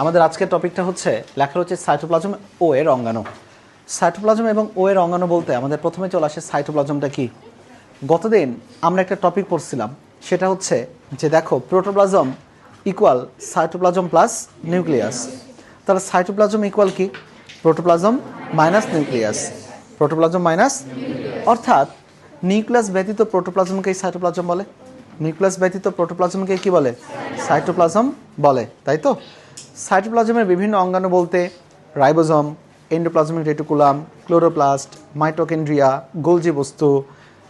আমাদের আজকের টপিকটা হচ্ছে, লেখা হচ্ছে সাইটোপ্লাজম ও এর অঙ্গাণু। সাইটোপ্লাজম এবং ও এর অঙ্গাণু বলতে আমাদের প্রথমে চলে আসে সাইটোপ্লাজমটা কি? গতদিন আমরা একটা টপিক পড়ছিলাম, সেটা হচ্ছে যে দেখো, protoplasm equal cytoplasm plus nucleus. তাহলে সাইটোপ্লাজম ইকুয়াল কি? Protoplasm minus nucleus. Protoplasm minus অর্থাৎ নিউক্লিয়াস ব্যতীত প্রোটোপ্লাজমকেই সাইটোপ্লাজম বলে। নিউক্লিয়াস ব্যতীত প্রোটোপ্লাজমকে কি বলে? সাইটোপ্লাজম বলে, তাই তো? সাইটোপ্লাজমের বিভিন্ন অঙ্গাণু বলতে ribosome, endoplasmic reticulum, chloroplast, mitochondria Golgi বস্তু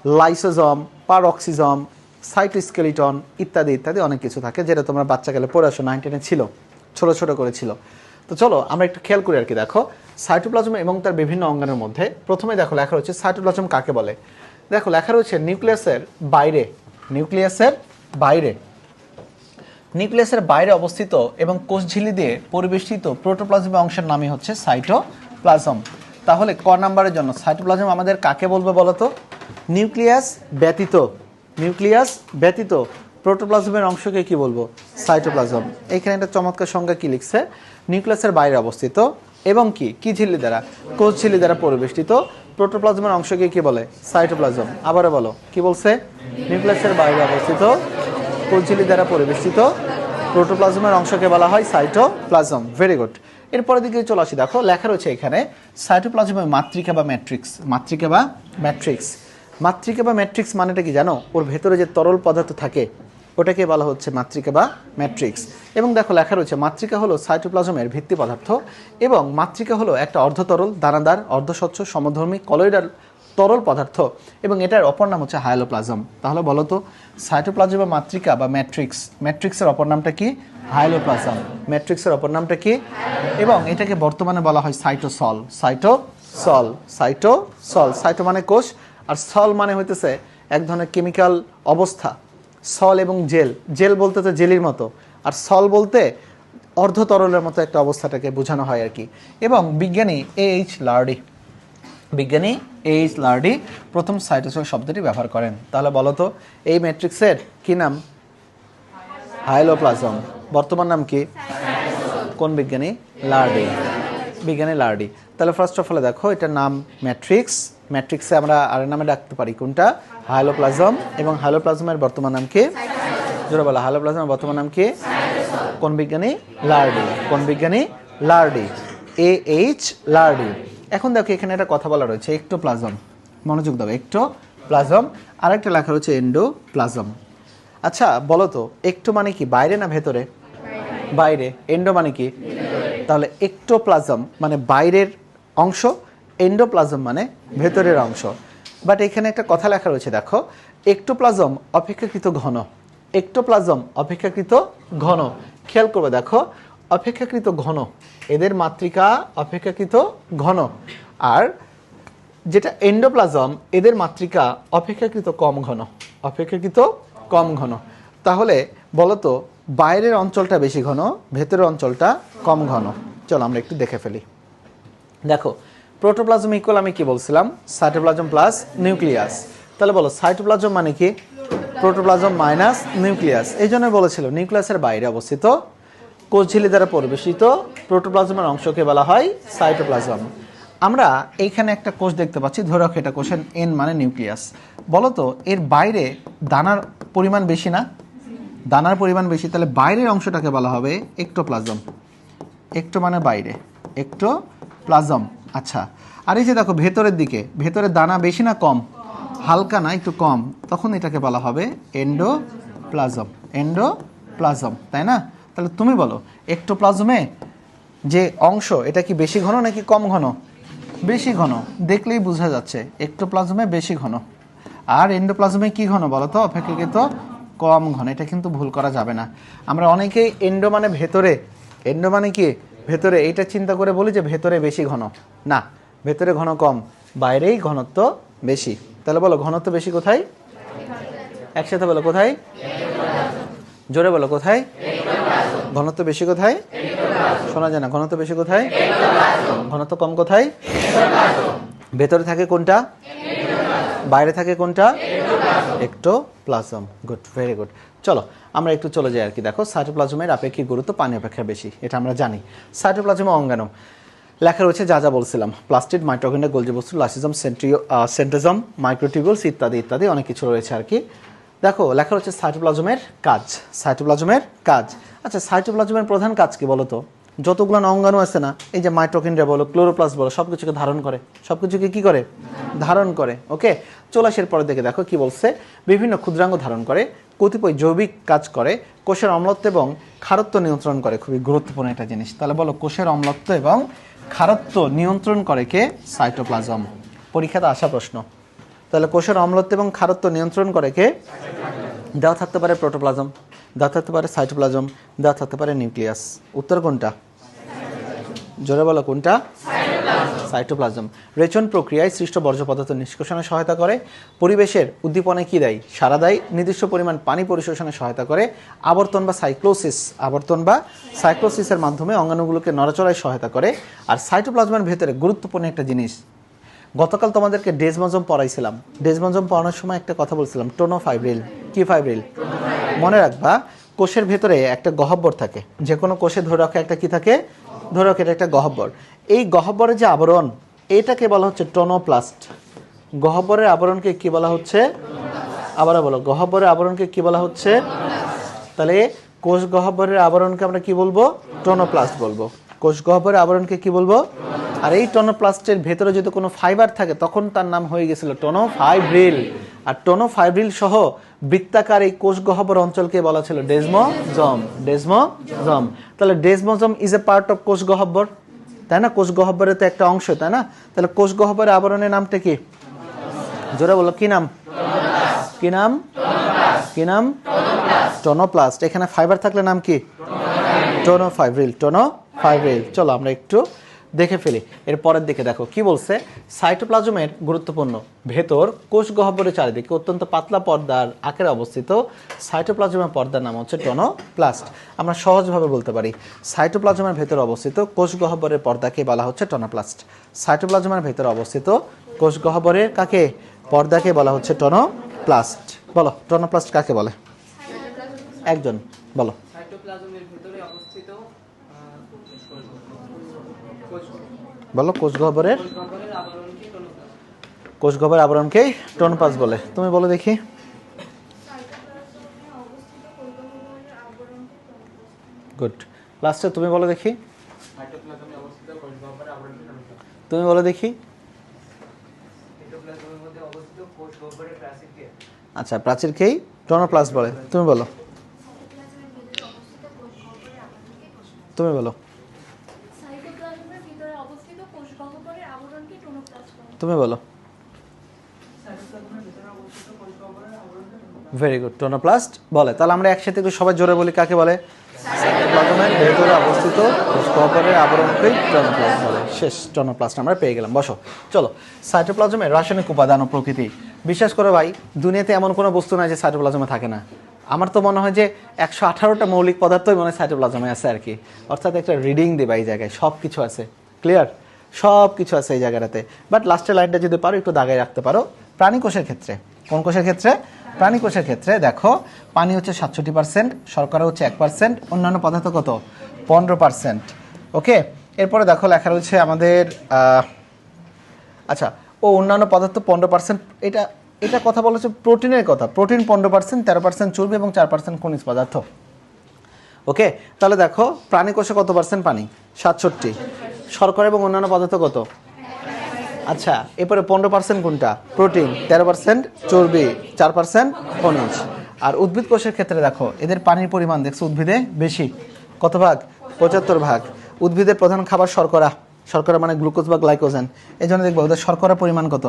লাইসোজম পারঅক্সিজম সাইটোস্কেলিটন ইত্যাদি ইত্যাদি অনেক কিছু থাকে যেটা তোমরা বাচ্চাকালে পড়ে আসো নাইন টেনে ছিল, ছোট ছোট করেছিল তো চলো আমরা একটু খেয়াল করি আর কি, দেখো, সাইটোপ্লাজম এবং তার বিভিন্ন অঙ্গাণুর মধ্যে প্রথমে দেখো লেখা রয়েছে সাইটোপ্লাজম কাকে বলে? দেখো লেখা রয়েছে নিউক্লিয়াসের বাইরে নিউক্লিয়াসের বাইরে। নিউক্লিয়াসের বাইরে অবস্থিত এবং কোষঝিল্লি দিয়ে পরিবেষ্টিত প্রোটোপ্লাজমের অংশের নামই হচ্ছে সাইটোপ্লাজম। তাহলে ক নাম্বারের জন্য সাইটোপ্লাজম আমাদের কাকে বলবে বলতো? নিউক্লিয়াস ব্যতীত নিউক্লিয়াস ব্যতীত প্রোটোপ্লাজমের অংশকে কি বলব? সাইটোপ্লাজম। এখানে একটা চমৎকার সংজ্ঞা কি লিখছে? নিউক্লিয়াসের বাইরে অবস্থিত এবং কি? কি ঝিল্লি দ্বারা? কোষ ঝিল্লি দ্বারা পরিবেষ্টিত প্রোটোপ্লাজমের অংশকে কি বলে? সাইটোপ্লাজম। আবারও বলো, কি বলছে? নিউক্লিয়াসের বাইরে অবস্থিত কোষঝিল্লি দ্বারা পরিবেষ্টিত প্রোটোপ্লাজমের অংশকে বলা হয় সাইটোপ্লাজম। ভেরি গুড এরপরে দিকে চলে আসি। দেখো, লেখা রয়েছে এখানে, সাইটোপ্লাজমের মাতৃকা বা ম্যাট্রিক্স মাতৃকা বা ম্যাট্রিক্স মাতৃকা বা ম্যাট্রিক্স মানেটা কি জানো? ওর ভেতরে যে তরল পদার্থ থাকে, ওটাকে বলা হচ্ছে মাতৃকা বা ম্যাট্রিক্স এবং দেখো, লেখা রয়েছে, মাতৃকা হলো সাইটোপ্লাজমের ভিত্তি পদার্থ এবং মাতৃকা হলো একটা অর্ধতরল, দানাদার, অর্ধস্বচ্ছ, সমধর্মী কলয়েডাল তরল পদার্থ এবং এটার অপর নাম হচ্ছে হায়ালোপ্লাজম তাহলে বলো তো সাইটোপ্লাজম বা মাতৃকা বা ম্যাট্রিক্স, ম্যাট্রিক্সের অপর নামটা কি? হায়ালোপ্লাজম ম্যাট্রিক্সের অপর নামটা কি? এবং এটাকে বর্তমানে বলা হয় সাইটোসল। Cytosol cytosol. সাইটো মানে কোষ, আর সল মানে হইতেছে এক ধরনের কেমিক্যাল অবস্থা। সল এবং জেল। জেল বলতে তো জেলির মতো, আর সল বলতে অর্ধ তরলের মতো একটা অবস্থাটাকে বোঝানো হয় আর কি। এবং বিজ্ঞানী এ এইচ লার্ডি বিজ্ঞানী এইচ লার্ডি প্রথম সাইটোসল শব্দটি ব্যবহার করেন। তাহলে বলো তো, এই ম্যাট্রিক্সের কি নাম? হাইলোপ্লাজম। বর্তমান নাম কি? কোন বিজ্ঞানী? লার্ডি। বিজ্ঞানী লার্ডি। তাহলে ফার্স্ট অফ অল দেখো, এটার নাম ম্যাট্রিক্স। ম্যাট্রিক্সে আমরা আর নামে ডাকতে পারি কোনটা? হাইলোপ্লাজম। এবং হাইলোপ্লাজমের বর্তমান নাম কি? জোরে বলো, হাইলোপ্লাজমের বর্তমান নাম কি? কোন বিজ্ঞানী? লার্ডি। কোন বিজ্ঞানী? লার্ডি। A H Lardy. এখন দেখো এখানে একটা কথা বলা রয়েছে, একটোপ্লাজম। মনোযোগ দাও, একটোপ্লাজম। আরেকটা লেখা রয়েছে, এন্ডোপ্লাজম। আচ্ছা বলো তো, একটো মানে কি, বাইরে না ভেতরে? বাইরে। এন্ডো মানে কি? তাহলে একটোপ্লাজম মানে বাইরের অংশ, এন্ডোপ্লাজম মানে ভেতরের অংশ। বাট এখানে একটা কথা লেখা রয়েছে, দেখো, একটোপ্লাজম অপেক্ষাকৃত ঘন। একটোপ্লাজম অপেক্ষাকৃত ঘন। খেয়াল করবে, দেখো অপেক্ষাকৃত ঘন। এদের মাতৃকা অপেক্ষাকৃত ঘন। আর যেটা এন্ডোপ্লাজম এদের মাতৃকা অপেক্ষাকৃত কম ঘন। অপেক্ষাকৃত কম ঘন। তাহলে বলতো, বাইরের অঞ্চলটা বেশি ঘন, ভেতরের অঞ্চলটা কম ঘন। চলো আমরা একটু দেখে ফেলি। দেখো প্রোটোপ্লাজম ইকুয়াল আমি কি বলছিলাম? সাইটোপ্লাজম প্লাস নিউক্লিয়াস তাহলে বলো সাইটোপ্লাজম মানে কি? প্রোটোপ্লাজম মাইনাস নিউক্লিয়াস এই জন্য বলেছিল নিউক্লিয়াসের বাইরে অবস্থিত কোষঝিল্লি দ্বারা পরিবেশিত প্রোটোপ্লাজমের অংশকে বলা হয় সাইটোপ্লাজম। আমরা এইখানে একটা কোষ দেখতে পাচ্ছি, ধরে রাখো এটা কোষের এন মানে নিউক্লিয়াস। বলো তো, এর বাইরে দানার পরিমাণ বেশি না? দানার পরিমাণ বেশি, তাহলে বাইরের অংশটাকে বলা হবে একটোপ্লাজম একটো মানে বাইরে একটো প্লাজম আচ্ছা আর এই যে দেখো ভেতরের দিকে, ভেতরে দানা বেশি না কম? হালকা না, একটু কম। তখন এটাকে বলা হবে এন্ডো প্লাজম এন্ডো প্লাজম তাই না? তাহলে তুমি বলো একটোপ্লাজমে যে অংশ, এটা কি বেশি ঘন নাকি কম ঘন? বেশি ঘন, দেখলেই বোঝা যাচ্ছে একটোপ্লাজমে বেশি ঘন। আর এন্ডোপ্লাজমে কি ঘন বলো তো? অপেক্ষাকৃত কম ঘন, এটা কিন্তু ভুল করা যাবে না। আমরা অনেকেই এন্ডো মানে ভেতরে এন্ডো মানে কি? ভেতরে, এইটা চিন্তা করে বলি যে ভেতরে বেশি ঘন। না, ভেতরে ঘন কম, বাইরেই ঘনত্ব বেশি। তাহলে বলো, ঘনত্ব বেশি কোথায়? একসাথে বলো, কোথায়? জোরে বলো, কোথায়? ঘনত্ব বেশি কোথায়? শোনা যায় না, ঘনত্ব বেশি কোথায়? ঘনত্ব কম কোথায়? ভেতরে থাকে কোনটা? বাইরে থাকে কোনটা? একটু একটোপ্লাজম গুড ভেরি গুড চলো, আমরা একটু চলে যাই আর কি, দেখো সাইটোপ্লাজমের আপেক্ষিক গুরুত্ব, পানি অপেক্ষা বেশি, এটা আমরা জানি। সাইটোপ্লাজমে অঙ্গাণু। লেখা রয়েছে, যা যা বলছিলাম প্লাস্টিড মাইট্রোগেন্ডা গোলজি বস্তু লাসিজম সেন্ট্রিও সেন্টেজম মাইক্রোটিউবলস ইত্যাদি ইত্যাদি, অনেক কিছু রয়েছে আর কি। দেখো, লেখা হচ্ছে সাইটোপ্লাজমের কাজ সাইটোপ্লাজমের কাজ। আচ্ছা সাইটোপ্লাজমের প্রধান কাজ কি বলতো যতগুলো অঙ্গাণু আছে না, এই যে মাইট্রোকেন্ড্রিয়া বলো ক্লোরোপ্লাস বলো সব কিছুকে ধারণ করে। সব কিছুকে কি করে? ধারণ করে, ওকে? চলাশের পরে দেখে দেখো কি বলছে। বিভিন্ন ক্ষুদ্রাঙ্গ ধারণ করে, কতিপয় জৈবিক কাজ করে, কোষের অম্লত্ব এবং খারত্ব নিয়ন্ত্রণ করে। খুবই গুরুত্বপূর্ণ একটা জিনিস। তাহলে বলো, কোষের অম্লত্ব এবং খারত্ব নিয়ন্ত্রণ করে কে? সাইটোপ্লাজম। পরীক্ষাতে আসা প্রশ্ন। তাহলে কোষের অম্লত্ব এবং খারত্ব নিয়ন্ত্রণ করে কে? দেওয়া থাকতে পারে প্রোটোপ্লাজম, দেওয়া থাকতে পারে সাইটোপ্লাজম, দেওয়া থাকতে পারে নিউক্লিয়াস। উত্তর কোনটা? জোরে বলো কোনটা? সাইটোপ্লাজম। রেচন প্রক্রিয়ায় সৃষ্ট বর্জ্য পদার্থ নিষ্কাশনে সহায়তা করে। পরিবেশের উদ্দীপনে কি দেয়? সারা দেয়। নির্দিষ্ট পরিমাণ পানি পরিশোষণে সহায়তা করে। আবর্তন বা সাইক্লোসিস। আবর্তন বা সাইক্লোসিসের মাধ্যমে অঙ্গাণুগুলোকে নড়াচড়ায় সহায়তা করে। আর সাইটোপ্লাজমের ভেতরে গুরুত্বপূর্ণ একটা জিনিস গতকাল তোমাদেরকে ডেজমজম পড়াইছিলাম। ডেজমজম পড়ানোর সময় একটা কথা বলছিলাম টোনো ফাইব্রিল কি ফাইব্রিল মনে রাখবা, কোষের ভেতরে একটা গহব্বর থাকে। যে কোনো কোষে ধরে রাখা একটা কি থাকে? ধরে রাখা এটা একটা গহব্বর। এই গহব্বরের যে আবরণ, এটাকে বলা হচ্ছে টোনোপ্লাস্ট। গহব্বরের আবরণকে কি বলা হচ্ছে? আবার বলো, গহব্বরের আবরণকে কি বলা হচ্ছে? তাহলে কোষ গহ্বরের আবরণকে আমরা কি বলব? টোনোপ্লাস্ট বলব। কোষ গহ্বরের আবরণকে কি বলব? আর এই টোনোপ্লাস্টের ভেতরে যদি কোনো ফাইবার থাকে, তখন তার নাম হয়ে গেছিল টোনোফাইব্রিল। আর টোনোফাইব্রিল সহ বৃত্তাকার এই কোষ গহ্বর অঞ্চলকে বলা ছিল? ডেজমোজম। ডেজমোজম। তাহলে desmosome is a part of কোষ গহ্বর তাই না? কোষ গহ্বরের তো একটা অংশ, তাই না? তাহলে কোষ গহ্বরের আবরণের নামটা কি? জোরে বলো, কি নাম? কি নাম? কি নাম? টোনোপ্লাস্ট। এখানে ফাইবার থাকলে নাম কি? টোনোফাইব্রিল টোনোফাইব্রিল চলো আমরা একটু দেখে ফেলি। এর পরের দিকে দেখো, কি বলছে? সাইটোপ্লাজমের গুরুত্বপূর্ণ ভেতর কোষ গহ্বরের চারিদিকে অত্যন্ত পাতলা পর্দার আকারে অবস্থিত সাইটোপ্লাজমের পর্দার নাম হচ্ছে টোনোপ্লাস্ট। আমরা সহজভাবে বলতে পারি, সাইটোপ্লাজমের ভেতর অবস্থিত কোষ গহ্বরের পর্দাকে বলা হচ্ছে টোনোপ্লাস্ট। সাইটোপ্লাজমের ভেতর অবস্থিত কোষ গহ্বরের কাকে? পর্দাকে বলা হচ্ছে টোনোপ্লাস্ট। বলো, টোনোপ্লাস্ট কাকে বলে? একজন, বলো অবস্থিত আহ, কোষ বলো, কোষ গহ্বরের কোষ গহ্বরের আবরণকে টোনোপ্লাস্ট কোষ আবরণকেই টোনোপ্লাস্ট বলে। তুমি বলো দেখি। গুড লাস্টে তুমি বলো দেখি। তুমি বলো দেখি। আচ্ছা প্রাচীরকেই টোনোপ্লাস্ট বলে। তুমি বলো। তুমি বলো সাইটোপ্লাজমের ভিতরে অবস্থিত কোষগহ্বরের আবরণকে টোনোপ্লাস্ট বলে তুমি বলো। ভেরি গুড টোনোপ্লাস্ট বলে। তাহলে আমরা একসাথে একটু সবাই জোরে বলি, কাকে বলে? সাইটোপ্লাজমের ভেতরে অবস্থিত কোষ গহ্বরের আবরণকেই টোনোপ্লাস্ট বলে। শেষ টোনোপ্লাস্ট আমরা পেয়ে গেলাম। বসো, চলো। সাইটোপ্লাজমের রাসায়নিক উপাদান ও প্রকৃতি। বিশ্বাস করো ভাই, দুনিয়াতে এমন কোনো বস্তু নাই যে সাইটোপ্লাজমে থাকে না। আমার তো মনে হয় যে একশো আঠারোটা মৌলিক পদার্থই মনে হয় সাইটোপ্লাজমে আছে আর কি। অর্থাৎ একটা রিডিং দেবা এই জায়গায় সব কিছু আছে। ক্লিয়ার সব কিছু আছে এই জায়গাটাতে। বাট লাস্টের লাইনটা যদি পারো, একটু দাগায় রাখতে পারো। প্রাণী কোষের ক্ষেত্রে। কোন কোষের ক্ষেত্রে? প্রাণী কোষের ক্ষেত্রে, দেখো, পানি হচ্ছে সাতষট্টি পার্সেন্ট শর্করা হচ্ছে এক পার্সেন্ট অন্যান্য পদার্থ কত? পনেরো পার্সেন্ট ওকে এরপরে দেখো, লেখা রয়েছে আমাদের আচ্ছা ও অন্যান্য পদার্থ পনেরো পার্সেন্ট এটা এটা কথা বলা হচ্ছে প্রোটিনের কথা। প্রোটিন পনেরো পার্সেন্ট তেরো পার্সেন্ট চর্বি এবং চার পার্সেন্ট খনিজ পদার্থ। ওকে তাহলে দেখো, প্রাণী কোষে কত পার্সেন্ট পানি? সাতষট্টি। শর্করা এবং অন্যান্য পদার্থ কত? আচ্ছা এরপরে পনেরো পার্সেন্ট কোনটা? প্রোটিন, তেরো পার্সেন্ট চর্বি, চার পার্সেন্ট খনিজ। আর উদ্ভিদ কোষের ক্ষেত্রে দেখো, এদের পানির পরিমাণ দেখছ উদ্ভিদে বেশি। কত ভাগ? পঁচাত্তর ভাগ। উদ্ভিদের প্রধান খাবার শর্করা। শর্করা মানে গ্লুকোজ বা গ্লাইকোজেন। এই জন্য দেখব, ওদের শর্করা পরিমাণ কত?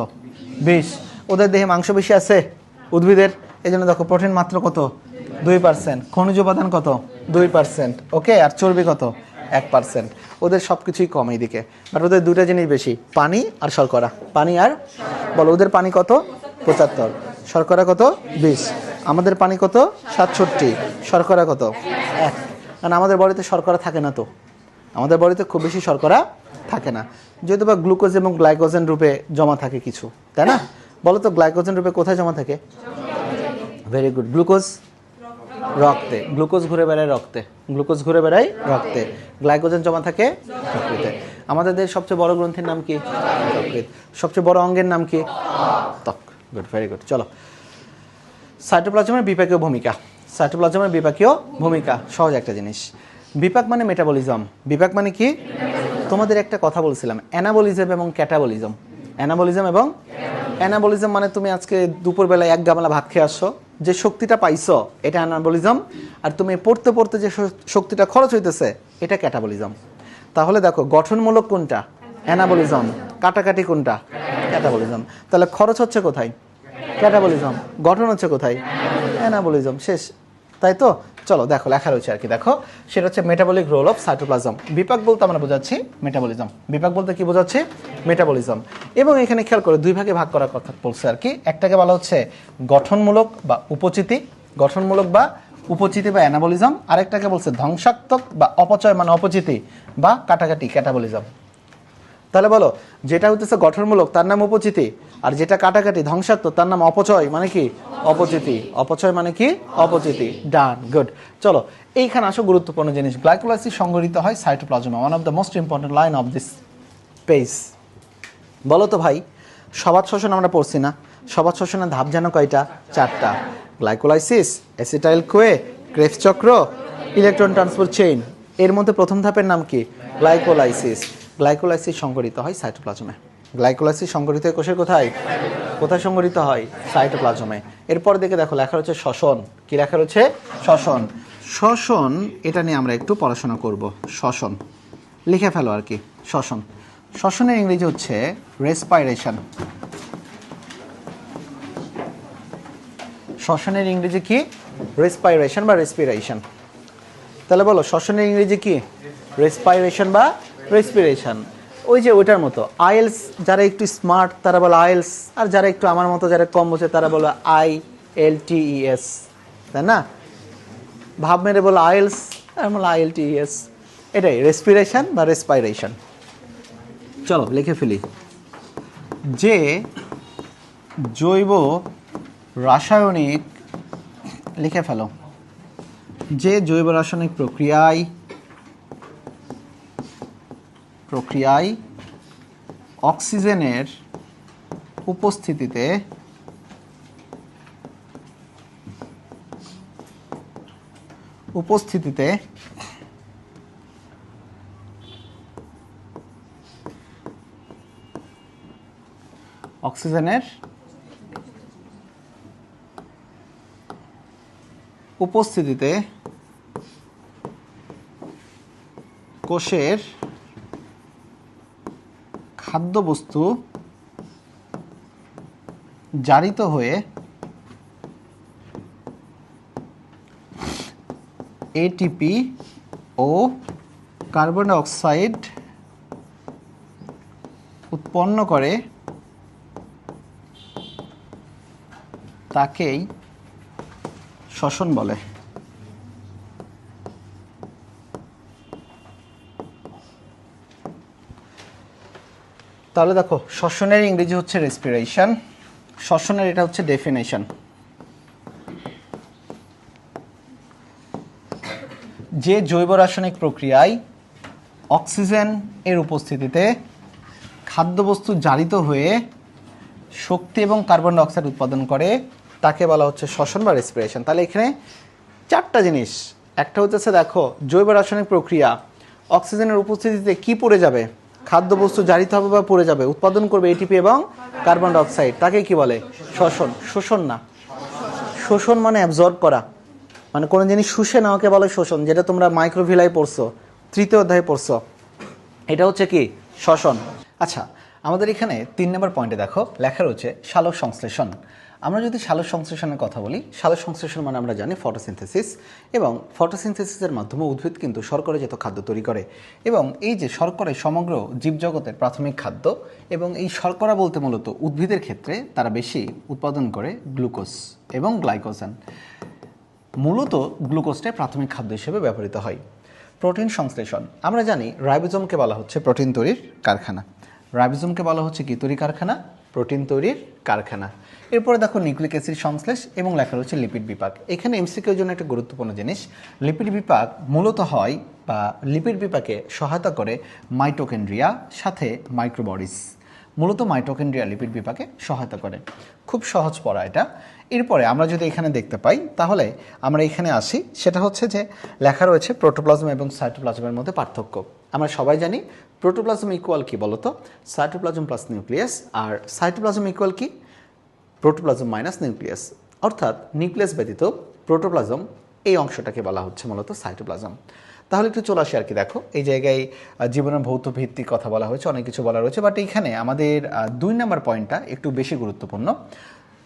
বিশ। ওদের দেহে মাংস বেশি আছে উদ্ভিদের। এই জন্য দেখো, প্রোটিন মাত্র কত? দুই পার্সেন্ট খনিজ উপাদান কত? দুই পার্সেন্ট ওকে, আর চর্বি কত? এক পার্সেন্ট ওদের সব কিছুই কম এইদিকে। বাট ওদের দুইটা জিনিস বেশি, পানি আর শর্করা। পানি আর, বলো, ওদের পানি কত? পঁচাত্তর। শর্করা কত? বিশ। আমাদের পানি কত? সাতষট্টি। শর্করা কত? এক। কারণ আমাদের বডিতে শর্করা থাকে না তো। আমাদের বডিতে খুব বেশি শর্করা থাকে না। যেহেতু বা গ্লুকোজ এবং গ্লাইকোজেন রূপে জমা থাকে কিছু, তাই না? বলো তো, গ্লাইকোজেন রূপে কোথায় জমা থাকে? Very good glucose? রক্তে। গ্লুকোজ ঘুরে বেড়ায় রক্তে। গ্লুকোজ ঘুরে বেড়ায় রক্তে। গ্লাইকোজেন জমা থাকে যকৃতে আমাদের দেহের সবচেয়ে বড় গ্রন্থের নাম কি? যকৃত সবচেয়ে বড় অঙ্গের নাম কি? ত্বক। গুড ভেরি গুড চলো। সাইটোপ্লাজমের বিপাকীয় ভূমিকা। সাইটোপ্লাজমের বিপাকীয় ভূমিকা। সহজ একটা জিনিস। বিপাক মানে মেটাবলিজম বিপাক মানে কি? তোমাদের একটা কথা বলছিলাম। অ্যানাবলিজম এবং ক্যাটাবলিজম অ্যানাবলিজম এবং অ্যানাবলিজম মানে তুমি আজকে দুপুরবেলায় এক গামলা ভাত খেয়ে আসছো, যে শক্তিটা পাইছো, এটা অ্যানাবলিজম আর তুমি পড়তে পড়তে যে শক্তিটা খরচ হইতেছে, এটা ক্যাটাবলিজম তাহলে দেখো, গঠনমূলক কোনটা? অ্যানাবলিজম কাটাকাটি কোনটা? ক্যাটাবলিজম তাহলে খরচ হচ্ছে কোথায়? ক্যাটাবলিজম গঠন হচ্ছে কোথায়? অ্যানাবলিজম শেষ। তাই তো চলো, দেখো, লেখা রয়েছে আর কি, দেখো। সেটা হচ্ছে মেটাবলিক রোল অফ সাইটোপ্লাজম বিপাক বলতে আমরা বোঝাচ্ছি মেটাবলিজম বিপাক বলতে কি বোঝাচ্ছি? মেটাবলিজম এবং এখানে খেয়াল করে, দুই ভাগে ভাগ করার কথা বলছে আর কি। একটাকে বলা হচ্ছে গঠনমূলক বা উপচিতি, গঠনমূলক বা উপচিতি বা অ্যানাবলিজম আরেকটাকে বলছে ধ্বংসাত্মক বা অপচয় মানে অপচিতি বা কাটাকাটি ক্যাটাবলিজম তাহলে বলো, যেটা হতেছে গঠনমূলক, তার নাম উপচিতি। আর যেটা কাটাকাটি, ধ্বংসাত্মক, তার নাম অপচয় মানে কি? অপচিতি। অপচয় মানে কি? অপচিতি। ডান গুড চলো, এইখানে আসো গুরুত্বপূর্ণ জিনিস। গ্লাইকোলাইসিস সংগঠিত হয় সাইটোপ্লাজমে one of the most important line of this page বলো তো ভাই, সবাত শ্বসন আমরা পড়ছি না? সবাত শ্বসনের ধাপ যেন কয়টা? চারটা। গ্লাইকোলাইসিস অ্যাসিটাইল কোয়ে ক্রেফ চক্র ইলেকট্রন ট্রান্সফার চেইন এর মধ্যে প্রথম ধাপের নাম কি? গ্লাইকোলাইসিস। গ্লাইকোলাইসিস সংগঠিত হয় সাইটোপ্লাজমে। গ্লাইকোলাইসিস সংগঠিত হয় কোষের কোথায়? কোথায় সংগঠিত হয়? সাইটোপ্লাজমে। এরপর দেখে দেখো, লেখা রয়েছে শ্বসন। কি লেখা রয়েছে? শ্বসন। শ্বসন, এটা নিয়ে আমরা একটু পড়াশোনা করব। শ্বসন। লিখে ফেলো আর কি, শ্বসন। শ্বসনের ইংরেজি হচ্ছে রেসপাইরেশন। শ্বসনের ইংরেজি কি? রেসপাইরেশন বা রেসপিরেশন। তাহলে বলো, শ্বসনের ইংরেজি কি? রেসপাইরেশন বা রেসপিরেশন। ওই যে ওইটার মতো। আইএলস যারা একটু স্মার্ট তারা বলে আইএলস। আর যারা একটু আমার মতো, যারা কম বোঝে তারা বলে আই এল টি এস। তাই না? ভাব মেরে বলে আইএলস আর বলে আই এল টি এস। এটাই রেসপিরেশন বা রেসপাইরেশন চলো, লিখে ফেলি। যে জৈব রাসায়নিক, লিখে ফেলো। যে জৈব রাসায়নিক প্রক্রিয়ায় প্রক্রিয়ায় অক্সিজেনের উপস্থিতিতে উপস্থিতিতে অক্সিজেনের উপস্থিতিতে কোষের খাদ্যবস্তু জারিত হয়ে এটিপি ও কার্বন ডাই অক্সাইড উৎপন্ন করে তাকেই শ্বসন বলে। তাহলে দেখো, শ্বসনের ইংরেজি হচ্ছে রেসপিরেশন শ্বসনের এটা হচ্ছে ডেফিনেশন যে জৈব রাসায়নিক প্রক্রিয়ায় অক্সিজেন এর উপস্থিতিতে খাদ্যবস্তু জারিত হয়ে শক্তি এবং কার্বন ডাইঅক্সাইড উৎপাদন করে, তাকে বলা হচ্ছে শ্বসন বা রেসপিরেশন তাহলে এখানে চারটা জিনিস। একটা হচ্ছে, দেখো, জৈব রাসায়নিক প্রক্রিয়া অক্সিজেনের উপস্থিতিতে কি পড়ে যাবে? খাদ্যবস্তু জারিত হবে বা পড়ে যাবে, উৎপাদন করবে এটিপি এবং কার্বন ডাই অক্সাইড তাকে কি বলে? শ্বসন। শোষণ না। শোষণ মানে অ্যাবজর্ব করা। মানে কোনো জিনিস শুষে নেওয়াকে বলে শোষণ যেটা তোমরা মাইক্রোভিলাই পড়ছো, তৃতীয় অধ্যায়ে পড়ছো। এটা হচ্ছে কি? শ্বসন। আচ্ছা আমাদের এখানে তিন নম্বর পয়েন্টে দেখো, লেখা রয়েছে সালোক সংশ্লেষণ আমরা যদি সালোক সংশ্লেষণের কথা বলি সালোক সংশ্লেষণ মানে আমরা জানি ফটোসিনথেসিস এবং ফটোসিনথেসিসের মাধ্যমে উদ্ভিদ কিন্তু শর্করা জাত খাদ্য তৈরি করে এবং এই যে শর্করাই সমগ্র জীবজগতের প্রাথমিক খাদ্য এবং এই শর্করা বলতে মূলত উদ্ভিদের ক্ষেত্রে তারা বেশি উৎপাদন করে গ্লুকোজ এবং গ্লাইকোজেন। মূলত গ্লুকোজটাই প্রাথমিক খাদ্য হিসেবে ব্যবহৃত হয়। প্রোটিন সংশ্লেষণ। আমরা জানি রাইবোজোমকে বলা হচ্ছে প্রোটিন তৈরির কারখানা। রাইবোজোমকে বলা হচ্ছে কি তৈরি কারখানা? প্রোটিন তৈরির কারখানা। এরপরে দেখো নিউক্লিক অ্যাসিড সংশ্লেষ এবং লেখা রয়েছে লিপিড বিপাক। এখানে এমসিকিউর জন্য একটা গুরুত্বপূর্ণ জিনিস, লিপিড বিপাক মূলত হয় বা লিপিড বিপাকে সহায়তা করে মাইটোকেন্ড্রিয়া, সাথে মাইক্রোবডিস। মূলত মাইটোকেন্ড্রিয়া লিপিড বিপাকে সহায়তা করে। খুব সহজ পড়া এটা। এরপরে আমরা যদি এখানে দেখতে পাই, তাহলে আমরা এখানে আসি। সেটা হচ্ছে যে লেখা রয়েছে প্রোটোপ্লাজম এবং সাইটোপ্লাজমের মধ্যে পার্থক্য। আমরা সবাই জানি প্রোটোপ্লাজম ইকুয়াল কি বলতো? সাইটোপ্লাজম প্লাস নিউক্লিয়াস আর সাইটোপ্লাজম ইকুয়াল কি? প্রোটোপ্লাজম মাইনাস নিউক্লিয়াস অর্থাৎ নিউক্লিয়াস ব্যতীত প্রোটোপ্লাজম এই অংশটাকে বলা হচ্ছে মূলত সাইটোপ্লাজম। তাহলে একটু চলে আসি আর কি, দেখো। এই জায়গায় জীবনের ভৌত ভিত্তিক কথা বলা হয়েছে, অনেক কিছু বলা রয়েছে বাট এইখানে আমাদের দুই নম্বর পয়েন্টটা একটু বেশি গুরুত্বপূর্ণ।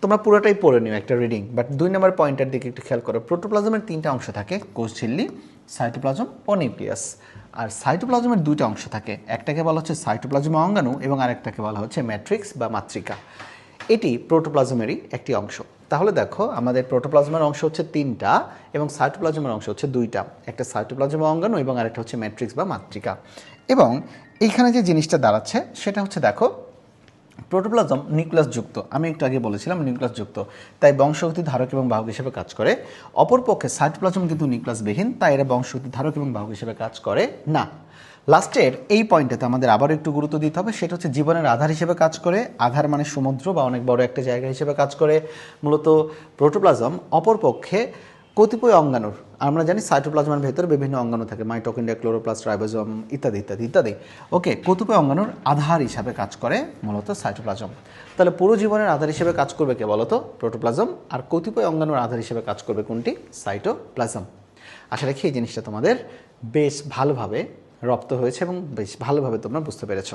তোমরা পুরোটাই পড়ে নিও একটা রিডিং বাট দুই নম্বর পয়েন্টের দিকে একটু খেয়াল করো। প্রোটোপ্লাজমের তিনটা অংশ থাকে, কোষ ঝিল্লি সাইটোপ্লাজম ও নিউক্লিয়াস আর সাইটোপ্লাজমের দুইটা অংশ থাকে, একটাকে বলা হচ্ছে সাইটোপ্লাজম অঙ্গাণু এবং আরেকটাকে বলা হচ্ছে ম্যাট্রিক্স বা মাতৃকা এটি প্রোটোপ্লাজমেরই একটি অংশ। তাহলে দেখো, আমাদের প্রোটোপ্লাজমের অংশ হচ্ছে তিনটা এবং সাইটোপ্লাজমের অংশ হচ্ছে দুইটা। একটা সাইটোপ্লাজম অঙ্গাণু এবং আরেকটা হচ্ছে ম্যাট্রিক্স বা মাতৃকা এবং এইখানে যে জিনিসটা দাঁড়াচ্ছে, সেটা হচ্ছে দেখো প্রোটোপ্লাজম নিউক্লিয়াস যুক্ত আমি একটু আগে বলেছিলাম নিউক্লিয়াস যুক্ত তাই বংশগতি ধারক এবং বাহক হিসেবে কাজ করে। অপরপক্ষে সাইটোপ্লাজম কিন্তু নিউক্লিয়াসবিহীন, তাই এরা বংশগতি ধারক এবং বাহক হিসেবে কাজ করে না। লাস্টের এই পয়েন্টটাতে আমাদের আবার একটু গুরুত্ব দিতে হবে। সেটা হচ্ছে জীবনের আধার হিসেবে কাজ করে, আধার মানে সমুদ্র বা অনেক বড় একটা জায়গা হিসেবে কাজ করে। মূলত প্রোটোপ্লাজম অপরপক্ষে কতিপয় অঙ্গাণুর আমরা জানি সাইটোপ্লাজমের ভেতরে বিভিন্ন অঙ্গাণু থাকে মাইটোকন্ড্রিয়া ক্লোরোপ্লাস্ট, রাইবোজোম ইত্যাদি ইত্যাদি ইত্যাদি। ওকে কতিপয় অঙ্গাণুর আধার হিসাবে কাজ করে মূলত সাইটোপ্লাজম। তাহলে পুরো জীবনের আধার হিসেবে কাজ করবে কে বলতো? প্রোটোপ্লাজম। আর কতিপয় অঙ্গাণুর আধার হিসেবে কাজ করবে কোনটি? সাইটোপ্লাজম। আশা রাখি এই জিনিসটা তোমাদের বেশ ভালোভাবে রপ্ত হয়েছে এবং বেশ ভালোভাবে তোমরা বুঝতে পেরেছ।